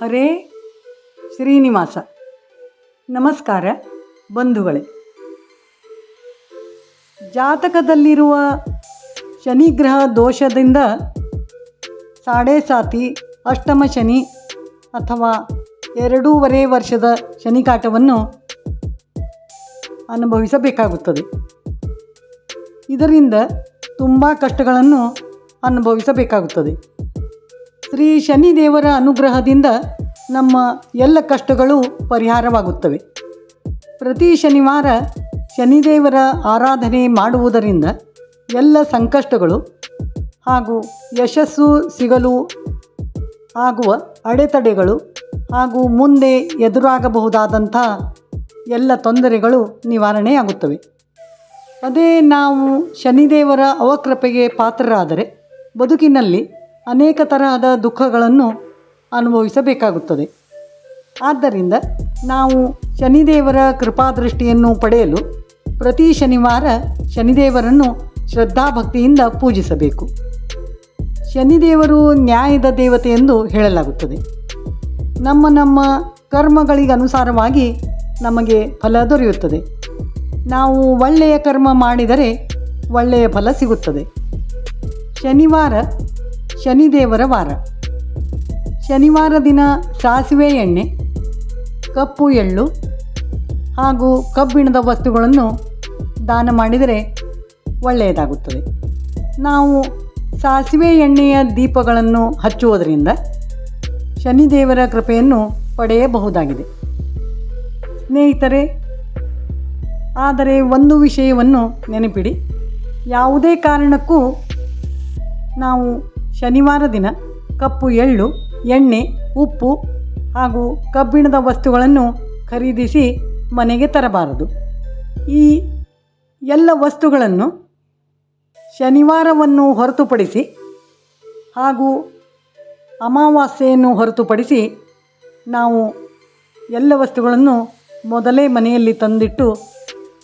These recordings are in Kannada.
ಹರೇ ಶ್ರೀನಿವಾಸ. ನಮಸ್ಕಾರ ಬಂಧುಗಳೇ. ಜಾತಕದಲ್ಲಿರುವ ಶನಿಗ್ರಹ ದೋಷದಿಂದ ಸಾಡೆ ಸಾತಿ ಅಷ್ಟಮ ಶನಿ ಅಥವಾ ಎರಡೂವರೆ ವರ್ಷದ ಶನಿಕಾಟವನ್ನು ಅನುಭವಿಸಬೇಕಾಗುತ್ತದೆ. ಇದರಿಂದ ತುಂಬ ಕಷ್ಟಗಳನ್ನು ಅನುಭವಿಸಬೇಕಾಗುತ್ತದೆ. ಶ್ರೀ ಶನಿದೇವರ ಅನುಗ್ರಹದಿಂದ ನಮ್ಮ ಎಲ್ಲ ಕಷ್ಟಗಳು ಪರಿಹಾರವಾಗುತ್ತವೆ. ಪ್ರತಿ ಶನಿವಾರ ಶನಿದೇವರ ಆರಾಧನೆ ಮಾಡುವುದರಿಂದ ಎಲ್ಲ ಸಂಕಷ್ಟಗಳು ಹಾಗೂ ಯಶಸ್ಸು ಸಿಗಲು ಆಗುವ ಅಡೆತಡೆಗಳು ಹಾಗೂ ಮುಂದೆ ಎದುರಾಗಬಹುದಾದಂಥ ಎಲ್ಲ ತೊಂದರೆಗಳು ನಿವಾರಣೆಯಾಗುತ್ತವೆ. ಅದೇ ನಾವು ಶನಿದೇವರ ಅವಕೃಪೆಗೆ ಪಾತ್ರರಾದರೆ ಬದುಕಿನಲ್ಲಿ ಅನೇಕ ತರಹದ ದುಃಖಗಳನ್ನು ಅನುಭವಿಸಬೇಕಾಗುತ್ತದೆ. ಆದ್ದರಿಂದ ನಾವು ಶನಿದೇವರ ಕೃಪಾದೃಷ್ಟಿಯನ್ನು ಪಡೆಯಲು ಪ್ರತಿ ಶನಿವಾರ ಶನಿದೇವರನ್ನು ಶ್ರದ್ಧಾಭಕ್ತಿಯಿಂದ ಪೂಜಿಸಬೇಕು. ಶನಿದೇವರು ನ್ಯಾಯದ ದೇವತೆ ಎಂದು ಹೇಳಲಾಗುತ್ತದೆ. ನಮ್ಮ ನಮ್ಮ ಕರ್ಮಗಳಿಗನುಸಾರವಾಗಿ ನಮಗೆ ಫಲ ದೊರೆಯುತ್ತದೆ. ನಾವು ಒಳ್ಳೆಯ ಕರ್ಮ ಮಾಡಿದರೆ ಒಳ್ಳೆಯ ಫಲ ಸಿಗುತ್ತದೆ. ಶನಿವಾರ ಶನಿದೇವರ ವಾರ. ಶನಿವಾರ ದಿನ ಸಾಸಿವೆ ಎಣ್ಣೆ, ಕಪ್ಪು ಎಳ್ಳು ಹಾಗೂ ಕಬ್ಬಿಣದ ವಸ್ತುಗಳನ್ನು ದಾನ ಮಾಡಿದರೆ ಒಳ್ಳೆಯದಾಗುತ್ತದೆ. ನಾವು ಸಾಸಿವೆ ಎಣ್ಣೆಯ ದೀಪಗಳನ್ನು ಹಚ್ಚುವುದರಿಂದ ಶನಿದೇವರ ಕೃಪೆಯನ್ನು ಪಡೆಯಬಹುದಾಗಿದೆ. ಸ್ನೇಹಿತರೆ, ಆದರೆ ಒಂದು ವಿಷಯವನ್ನು ನೆನಪಿಡಿ. ಯಾವುದೇ ಕಾರಣಕ್ಕೂ ನಾವು ಶನಿವಾರ ದಿನ ಕಪ್ಪು ಎಳ್ಳು, ಎಣ್ಣೆ, ಉಪ್ಪು ಹಾಗೂ ಕಬ್ಬಿಣದ ವಸ್ತುಗಳನ್ನು ಖರೀದಿಸಿ ಮನೆಗೆ ತರಬಾರದು. ಈ ಎಲ್ಲ ವಸ್ತುಗಳನ್ನು ಶನಿವಾರವನ್ನು ಹೊರತುಪಡಿಸಿ ಹಾಗೂ ಅಮಾವಾಸ್ಯೆಯನ್ನು ಹೊರತುಪಡಿಸಿ ನಾವು ಎಲ್ಲ ವಸ್ತುಗಳನ್ನು ಮೊದಲೇ ಮನೆಯಲ್ಲಿ ತಂದಿಟ್ಟು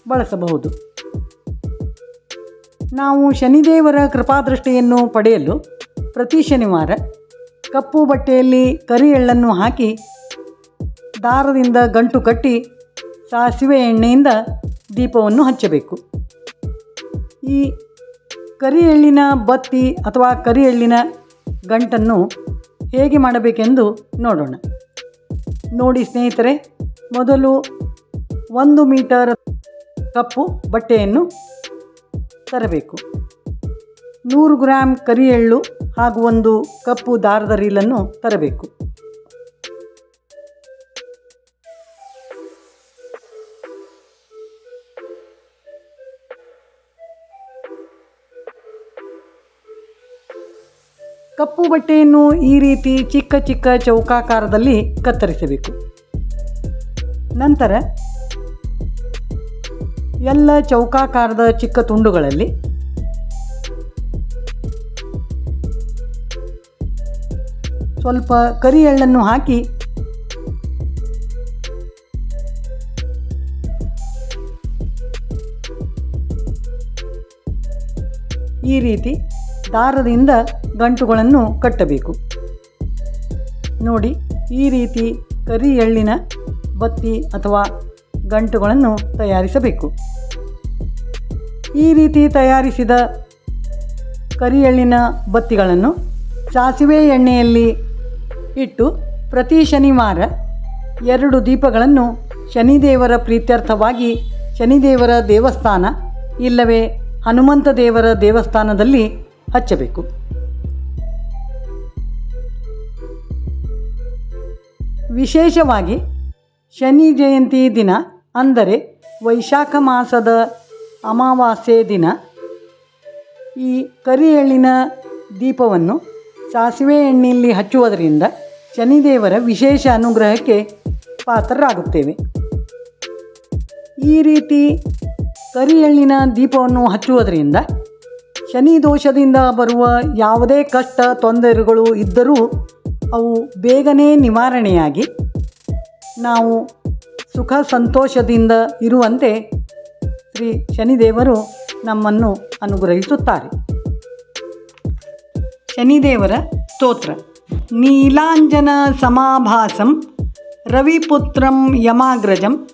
ಬಳಸಬಹುದು. ನಾವು ಶನಿದೇವರ ಕೃಪಾದೃಷ್ಟಿಯನ್ನು ಪಡೆಯಲು ಪ್ರತಿ ಶನಿವಾರ ಕಪ್ಪು ಬಟ್ಟೆಯಲ್ಲಿ ಕರಿ ಎಳ್ಳನ್ನು ಹಾಕಿ ದಾರದಿಂದ ಗಂಟು ಕಟ್ಟಿ ಸಾಸಿವೆ ಎಣ್ಣೆಯಿಂದ ದೀಪವನ್ನು ಹಚ್ಚಬೇಕು. ಈ ಕರಿ ಎಳ್ಳಿನ ಬತ್ತಿ ಅಥವಾ ಕರಿ ಎಳ್ಳಿನ ಗಂಟನ್ನು ಹೇಗೆ ಮಾಡಬೇಕೆಂದು ನೋಡೋಣ. ನೋಡಿ ಸ್ನೇಹಿತರೆ, ಮೊದಲು ಒಂದು ಮೀಟರ್ ಕಪ್ಪು ಬಟ್ಟೆಯನ್ನು ತರಬೇಕು. ನೂರು ಗ್ರಾಮ್ ಕರಿ ಎಳ್ಳು ಹಾಗೂ ಒಂದು ಕಪ್ಪು ದಾರದ ರೀಲನ್ನು ತರಬೇಕು. ಕಪ್ಪು ಬಟ್ಟೆಯನ್ನು ಈ ರೀತಿ ಚಿಕ್ಕ ಚಿಕ್ಕ ಚೌಕಾಕಾರದಲ್ಲಿ ಕತ್ತರಿಸಬೇಕು. ನಂತರ ಎಲ್ಲ ಚೌಕಾಕಾರದ ಚಿಕ್ಕ ತುಂಡುಗಳಲ್ಲಿ ಸ್ವಲ್ಪ ಕರಿ ಎಳ್ಳನ್ನು ಹಾಕಿ. ಈ ರೀತಿ ದಾರದಿಂದ ಗಂಟುಗಳನ್ನು ಕಟ್ಟಬೇಕು. ನೋಡಿ, ಈ ರೀತಿ ಕರಿ ಎಳ್ಳಿನ ಬತ್ತಿ ಅಥವಾ ಗಂಟುಗಳನ್ನು ತಯಾರಿಸಬೇಕು. ಈ ರೀತಿ ತಯಾರಿಸಿದ ಕರಿ ಎಳ್ಳಿನ ಬತ್ತಿಗಳನ್ನು ಸಾಸಿವೆ ಎಣ್ಣೆಯಲ್ಲಿ ಇಟ್ಟು ಪ್ರತಿ ಶನಿವಾರ ಎರಡು ದೀಪಗಳನ್ನು ಶನಿದೇವರ ಪ್ರೀತ್ಯರ್ಥವಾಗಿ ಶನಿದೇವರ ದೇವಸ್ಥಾನ, ಇಲ್ಲವೇ ಹನುಮಂತ ದೇವರ ದೇವಸ್ಥಾನದಲ್ಲಿ ಹಚ್ಚಬೇಕು. ವಿಶೇಷವಾಗಿ ಶನಿ ಜಯಂತಿ ದಿನ ಅಂದರೆ ವೈಶಾಖ ಮಾಸದ ಅಮಾವಾಸ್ಯೆ ದಿನ. ಈ ಕರಿ ಎಳ್ಳಿನ ದೀಪವನ್ನು ಸಾಸಿವೆ ಎಣ್ಣೆಯಲ್ಲಿ ಹಚ್ಚುವುದರಿಂದ ಶನಿದೇವರ ವಿಶೇಷ ಅನುಗ್ರಹಕ್ಕೆ ಪಾತ್ರರಾಗುತ್ತೇವೆ. ಈ ರೀತಿ ಕರಿ ಎಳ್ಳಿನ ದೀಪವನ್ನು ಹಚ್ಚುವುದರಿಂದ ಶನಿ ದೋಷದಿಂದ ಬರುವ ಯಾವುದೇ ಕಷ್ಟ ತೊಂದರೆಗಳು ಇದ್ದರೂ ಅವು ಬೇಗನೆ ನಿವಾರಣೆಯಾಗಿ ನಾವು ಸುಖ ಸಂತೋಷದಿಂದ ಇರುವಂತೆ ಶ್ರೀ ಶನಿದೇವರು ನಮ್ಮನ್ನು ಅನುಗ್ರಹಿಸುತ್ತಾರೆ. ಶನಿದೇವರ ಸ್ತೋತ್ರ. ನೀಲಾಂಜನ ಸಮಾಭಾಸಂ, ರವಿಪುತ್ರಂ ಯಮಾಗ್ರಜಂ,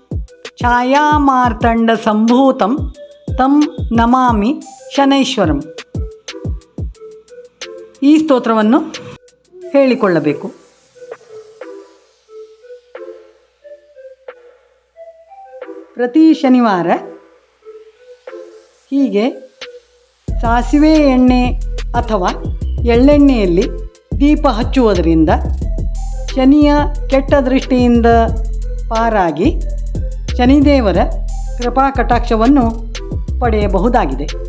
ಛಾಯಾಮಾರ್ತಂಡ ಸಂಭೂತಂ, ತಂ ನಮಾಮಿ ಶನೈಶ್ವರಂ. ಈ ಸ್ತೋತ್ರವನ್ನು ಹೇಳಿಕೊಳ್ಳಬೇಕು. ಪ್ರತಿ ಶನಿವಾರ ಹೀಗೆ ಸಾಸಿವೆ ಎಣ್ಣೆ ಅಥವಾ ಎಳ್ಳೆಣ್ಣೆಯಲ್ಲಿ ದೀಪ ಹಚ್ಚುವುದರಿಂದ ಶನಿಯ ಕೆಟ್ಟ ದೃಷ್ಟಿಯಿಂದ ಪಾರಾಗಿ ಶನಿದೇವರ ಕೃಪಾ ಕಟಾಕ್ಷವನ್ನು ಪಡೆಯಬಹುದಾಗಿದೆ.